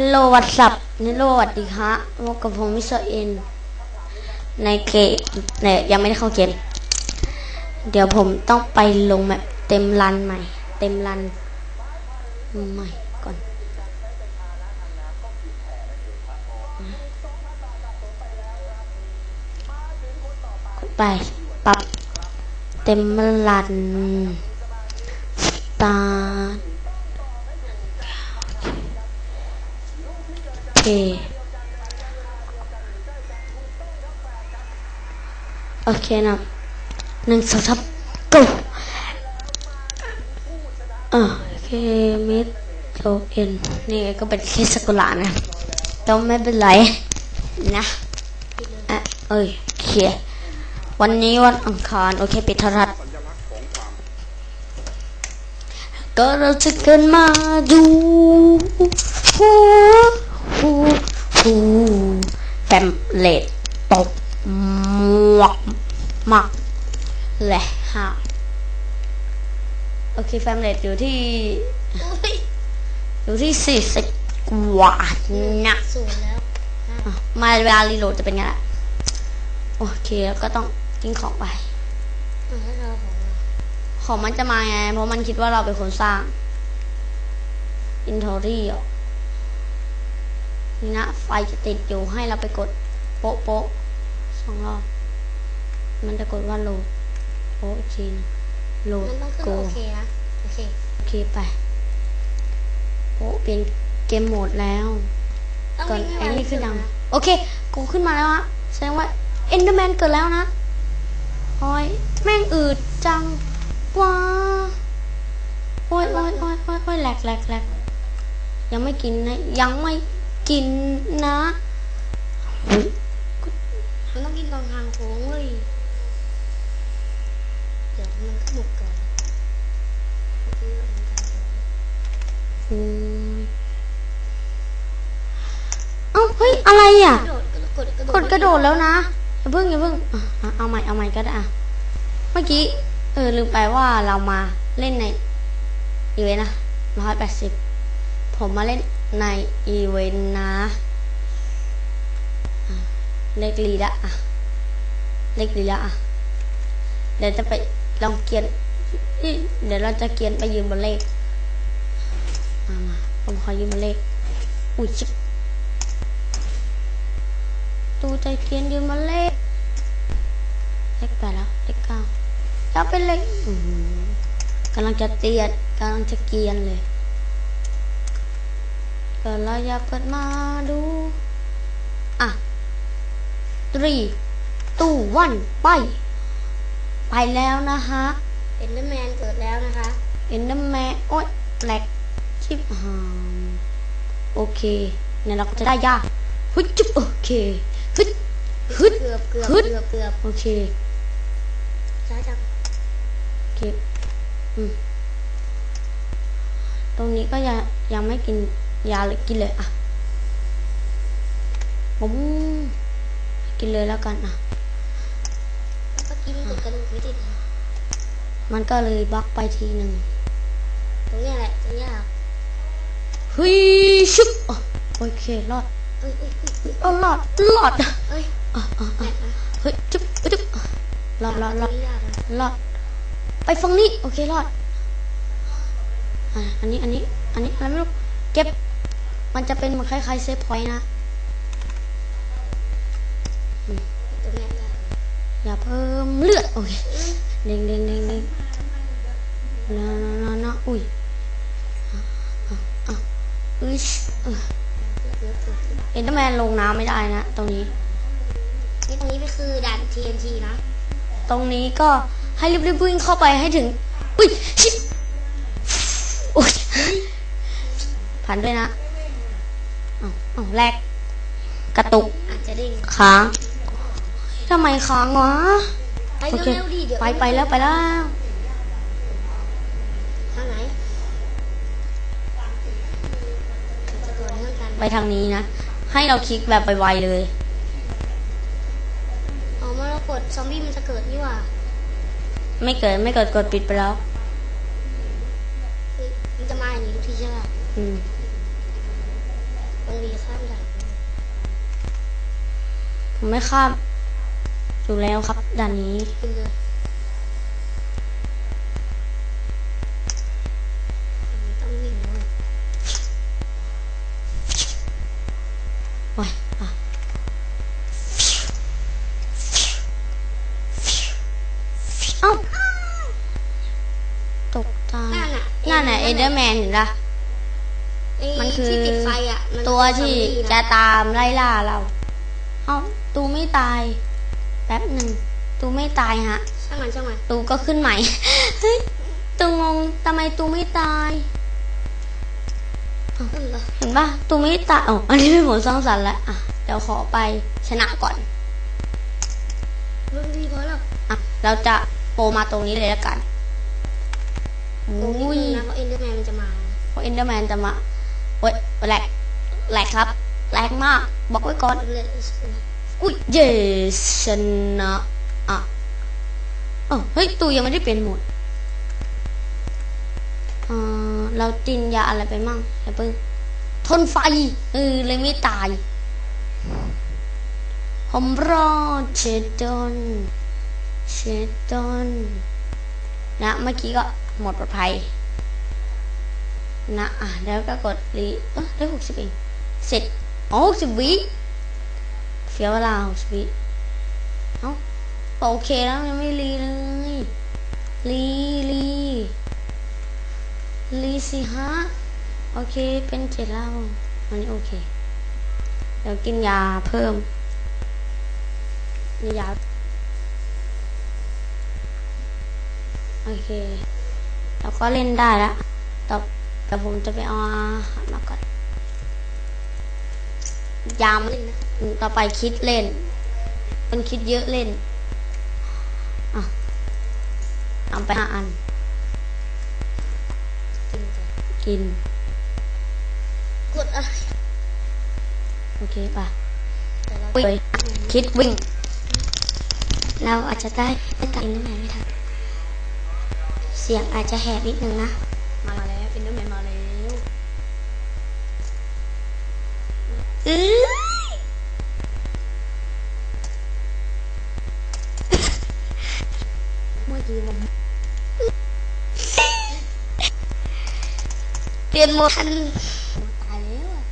ฮัลโหลวั s สับฮัลโหลสวัสดีฮะพบกับผมมิสเตอร์เอ็นในเกมเนี่ยยังไม่ได้เข้าเกม เดี๋ยวผมต้องไปลงแบบเต็มรันใหม่ เต็มรันใหม่ก่อน ไป ปรับ เต็มรัน สตาร์ โอเคโอเคนะหนึ่งสองสาม go อ่าโอเคมิดโลเอ็นนี่ก็เป็นแค่สกุลานะต้องไม่เป็นไรนะอะเอ้ยโอเควันนี้วันอังคาร โอเคปิดทรัศก็เราจะเกินมาดู ฮูฮูฮูแฟมเลดตกหมวกมักแหละฮะโอเคแฟมเลดอยู่ที่อยู่ที่สี่สิบกว่านะสูงแล้วอะมาเวลารีโหลดจะเป็นไงล่ะโอเคแล้วก็ต้องกินของไปอะให้เราของเราของมันจะมาไง เพราะมันคิดว่าเราเป็นคนสร้าง อินทอรี่อะ นี่นะ ไฟจะติดอยู่ให้เราไปกดโป๊ะโป๊ะสองรอบ มันจะกดว่าโหลดโป๊ะอีกทีหนึงโหลดมันต้องขึ้นโกโอเคนะ โอเค โอเคไปโป๊ะเปลี่ยนเกมโหมดแล้วต้องก่อนวิ่งให้ไอ้ไวนี่ขึ้นยังที่สุดะโอเค กูขึ้นมาแล้วฮะแสดงว่าเอนเดอร์แมนเกิดแล้วนะโอ้ยแม่งอืดจังว้าโอ้ยโอ้ยโอ้ยโอ้ยโอ้ยแหลกแหลกแหลกยังไม่กินนะ ยังไม่ กินนะเฮ้ยมันต้องกินตรงทางโค้งเว้ยเดี๋ยวมันก็หมดก่อนเมื่อกี้มันทางโค้งอืมเอ้าเฮ้ย อะไรอะกระโดดกระโดดกดกระโดดแล้วนะอย่าเพิ่งอย่าเพิ่งอะอะเอาใหม่เอาใหม่ก็ได้อะ เมื่อกี้ เออ ลืมไปว่าเรามาเล่นในอีเวนต์นะร้อยแปดสิบผมมาเล่น ในอีเวนต์นะเลขลีละอะเลขลีละอะเดี๋ยวจะไปลองเกียนเดี๋ยวเราจะเกียนไปยืนบนเลขมามาผมขอยืนบนเลขอุ้ยชิบตูใจเกียนยืนมาเลขเลขแปดแล้วเลขเก้าจะเป็นเลขกำลังจะเตียนกำลังจะเกียนเลย ก็เราอยากเปิดมาดู อะ three two one ไป ไปแล้วนะฮะเอ็นเดอร์แมนเกิดแล้วนะคะเอ็นเดอร์แมนโอ๊ยแปลกชิบหามโอเคเนี่ยเราก็จะได้ยากฮึดจุ๊บโอเคฮึดฮึดเกือบเกือบฮึดเกือบเกือบโอเคช้าจังโอเคอืมตรงนี้ก็ยังยังไม่กิน ยาเลยกินเลยอะผมกินเลยแล้วกันอะแล้วก็กินกดกระดูกไม่ติดนมันก็เลยบล็อกไปทีหนึ่งตรงนี้แหละจะยากเฮ้ยชุบโอเครอดเออรอดรอดเอ้ยอะเฮ้ยจุ๊บจุ๊บรอดรอดรอดรอดไปฝั่งนี้โอเครอดอันนี้อันนี้อันนี้อะไรไม่รู้เก็บ มันจะเป็นเหมือนคล้ายๆเซฟพอยต์นะตรงเนี้ยยากอย่าเพิ่มเลือดโอเคเด้งเด้งเด้งเด้งนะนะนะนะอุ้ยอะอะอะอุ้ยเออเกือบเกือบเกือบเอ็นเดอร์แมนลงน้ำไม่ได้นะตรงนี้นี่ตรงนี้ก็คือด่าน TNT นะ ตรงนี้ก็ให้รีบๆวิ่งเข้าไปให้ถึง อุ้ยชิบโอ้ยผ่านด้วยนะเอ้าเอ้าแรกกระตุกอาจจะเด้งค้างทำไมค้างวะไปโอเคเร็วๆดิเดี๋ยวไปไปแล้วไปแล้วทางไหนจะก่อนเรื่องกันไปทางนี้นะ ให้เราคลิกแบบไวๆเลย อ๋อเมื่อเรากดซอมบี้มันจะเกิดนี่หว่าไม่เกิดไม่เกิดกดปิดไปแล้วเฮ้ยมันจะมาอย่างนี้ทุกทีใช่ป่ะอืม ตรงรีข้ามด่านไปผมไม่ข้ามอยู่แล้วครับด่านนี้ ขึ้นเลยอันนี้ต้องวิ่งด้วยโอ้ยอะเอ้าตกใจนั่นน่ะนั่นน่ะเอเดอร์แมนเห็นปะไอ้มัน คือที่ติดไฟอะมันตัวที่ซอมบี้นจะตามไล่ล่าเรา เอ้าตูไม่ตาย แป๊บหนึ่งตูไม่ตายฮะ ช่างมันช่างมันตูก็ขึ้นใหม่ เฮ้ยตูงงทำไมตูไม่ตายเออเหรอเห็นปะตูไม่ตายอ๋ออันนี้เป็นผลสร้างสรรค์แล้วอะเดี๋ยวขอไปชนะก่อนรุ่นพี่พอแล้วอะเราจะโปรมาตรงนี้เลยแล้วกันโอ้ยอุ้ยนะเพราะเอ็นเดอร์แมนมันจะมาเพราะเอนเดอร์แมนจะมา โอ้ยแหลกแหลกครับแหลกมาก บอกไว้ก่อน อุ้ยเยชนะอะเออเฮ้ย ตูยังไม่ได้เปลี่ยนหมดเออเราจินยาอะไรไปมั่งอย่าเพิ่งทนไฟ เออ เลยไม่ตายผมรอดเชดดอนเชดดอนนะ เมื่อกี้ก็หมดปลอดภัย นะอะแล้วก็กดรีเออได้หกสิบเองเสร็จอ๋อหกสิบวิเสียเวลาหกสิบวิเอ้าโอเคแล้วยังไม่รีเลยรีรีรีสิฮะโอเคเป็นเจ็ดแล้วอันนี้โอเคเดี๋ยวกินยาเพิ่มยาโอเคแล้วก็เล่นได้แล้วต่อ แต่ผมจะไปเอาอาหารมาก่อน ยามเล่นนะต่อไปคิดเล่น มันคิดเยอะเล่นอะเอาไปห้าอัน กินก่อนกินกดอะไร โอเคป่ะแต่เราวิ่งคิดวิ่ง เราอาจจะได้ไม่ตัดอินเทอร์แมนไม่ทันเสียงอาจจะแหบนิดนึงนะมาแล้วเอ็ นเดอร์แมนมาแล้วเออกี้ผมเปลี่ยนโหมดทันตายแล้วอะ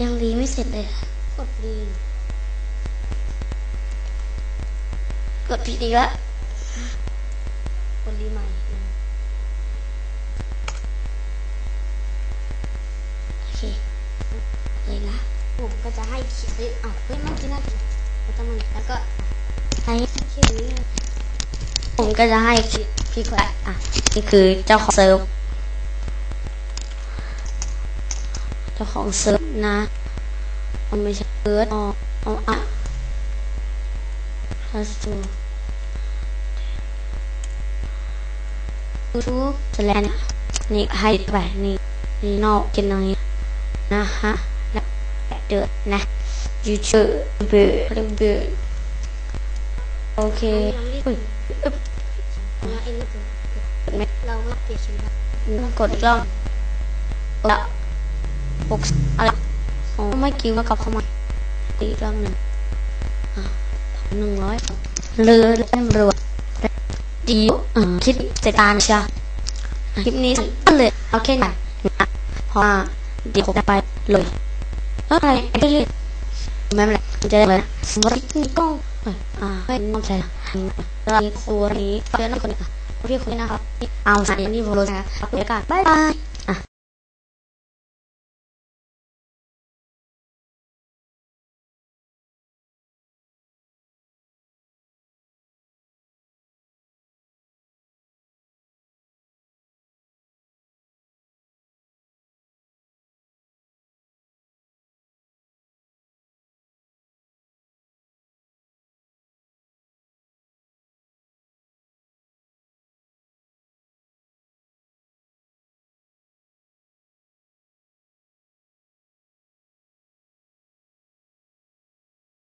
ยังรีไม่เสร็จเลย กดดีกดผิดอีกแล้วกดรีใหม่ โอ เคเลยนะ ผมก็จะให้เขียนเฮ้ยอ้าวเฮ้ยเมื่อกี้น่าจะแล้วก็มันแล้วก็ให้เขียนนี้ผมก็จะให้พี่คนอะนี่คือเจ้าของเซิร์ฟเจ้าของเซิร์ฟนะเอาไม่ใช่เซิร์ฟเอาเอาอะฮัสตูยูทูบแล้วเนี่ยนี่ให้ไปนี่นี่นอกกินตรงนี้ นะฮะแล้วเดือดนะยูทูบเบื่อเบื่อโอเคอุ้ยอึ๊บเร์ไม่เรามาเปลี่ยนชื่อแล้วกดอีกรอบละหกอะไรอ๋อไม่กิ้วมากับเขามาอีกรอบหนึ่งหนึ่งร้อยเรือเล่มรวดดีอ่าคิดจัดการเชียวคลิปนี้สั้นเลยเอาแค่นี้นะเพราะว่า เดี๋ยวผมจะไปเลยเอ้ยอะไรไปเรื่อยไม่เป็นไรจะได้เลยนะสมมตินี่กล้องอ่าไม่น้องใช่ละเราตัวนี้เพื่อนคนนี้ค่ะพี่คนนี้นะครับเอาสายนี้โวโลนะครับบรรยากาศบายบาย